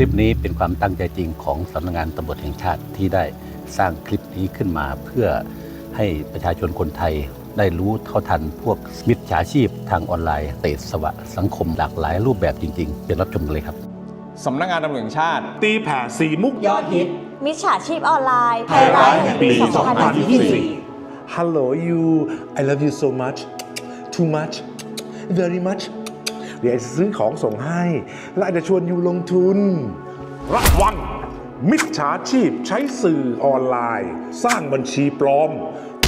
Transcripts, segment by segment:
คลิปนี้เป็นความตั้งใจจริงของสำนักงานตำรวจแห่งชาติที่ได้สร้างคลิปนี้ขึ้นมา เพื่อให้ประชาชนคนไทยได้รู้เท่าทันพวกมิจฉาชีพทางออนไลน์เตะสวะสังคมหลากหลายรูปแบบจริงๆเดี๋ยวรับชมกันเลยครับ สำนักงานตำรวจแห่งชาติ ตีแผ่สีมุกยอดฮิตมิจฉาชีพออนไลน์ไฮไลท์แห่งปี 2024 Hello you I love you so much too much very much เดี๋ยวจะซื้อของส่งให้ และอาจจะชวนอยู่ลงทุน ระวัง มิจฉาชีพใช้สื่อออนไลน์ สร้างบัญชีปลอม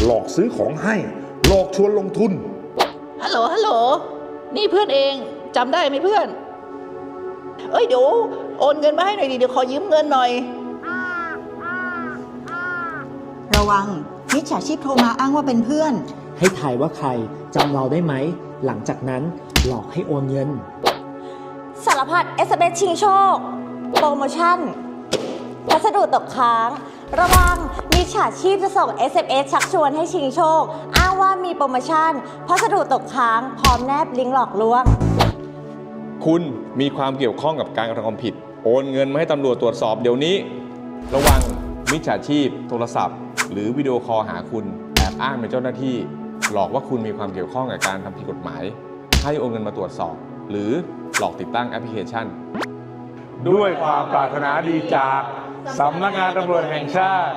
หลอกซื้อของให้ หลอกชวนลงทุน ฮัลโหล ฮัลโหล นี่เพื่อนเอง จำได้ไหมเพื่อน เอ้ยเดี๋ยวโอนเงินมาให้หน่อยดิ เดี๋ยวขอยืมเงินหน่อย ระวังมิจฉาชีพโทรมาอ้างว่าเป็นเพื่อน ให้ถ่ายว่าใครจำเราได้ไหม หลังจากนั้นหลอกให้โอนเงิน สารพัด SMS ชิงโชค โปรโมชั่น พัสดุตกค้าง ระวังมีฉาชีพจะส่ง SMS ชักชวนให้ชิงโชค อ้างว่ามีโปรโมชั่น พัสดุตกค้าง พร้อมแนบลิงก์หลอกลวง คุณมีความเกี่ยวข้องกับการกระทำความผิด โอนเงินมาให้ตำรวจตรวจสอบเดี๋ยวนี้ ระวังมิจฉาชีพ โทรศัพท์ หรือวิดีโอคอลหาคุณแอบอ้างเป็นเจ้าหน้าที่ หลอกว่าคุณมีความเกี่ยวข้องกับการทำผิดกฎหมาย ให้โอนเงินมาตรวจสอบ หรือหลอกติดตั้งแอปพลิเคชัน ด้วยความปรารถนาดีจากสำนักงานตำรวจแห่งชาติ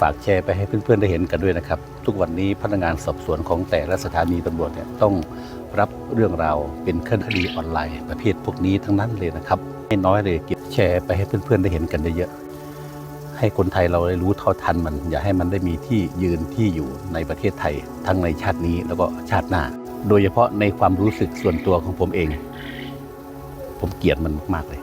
ฝากแชร์ไปให้เพื่อนๆได้เห็นกันด้วยนะครับ ทุกวันนี้พนักงานสอบสวนของแต่ละสถานีตำรวจเนี่ยต้องรับเรื่องราวเป็นคดีออนไลน์ ประเภทพวกนี้ทั้งนั้นเลยนะครับให้น้อยเลยเก็บแชร์ไปให้เพื่อนๆได้เห็นกันเยอะๆ ให้คนไทยเราได้รู้เท่าทันมัน อย่าให้มันได้มีที่ยืนที่อยู่ในประเทศไทย ทั้งในชาตินี้แล้วก็ชาติหน้า โดยเฉพาะในความรู้สึกส่วนตัวของผมเอง ผมเกลียดมันมากเลย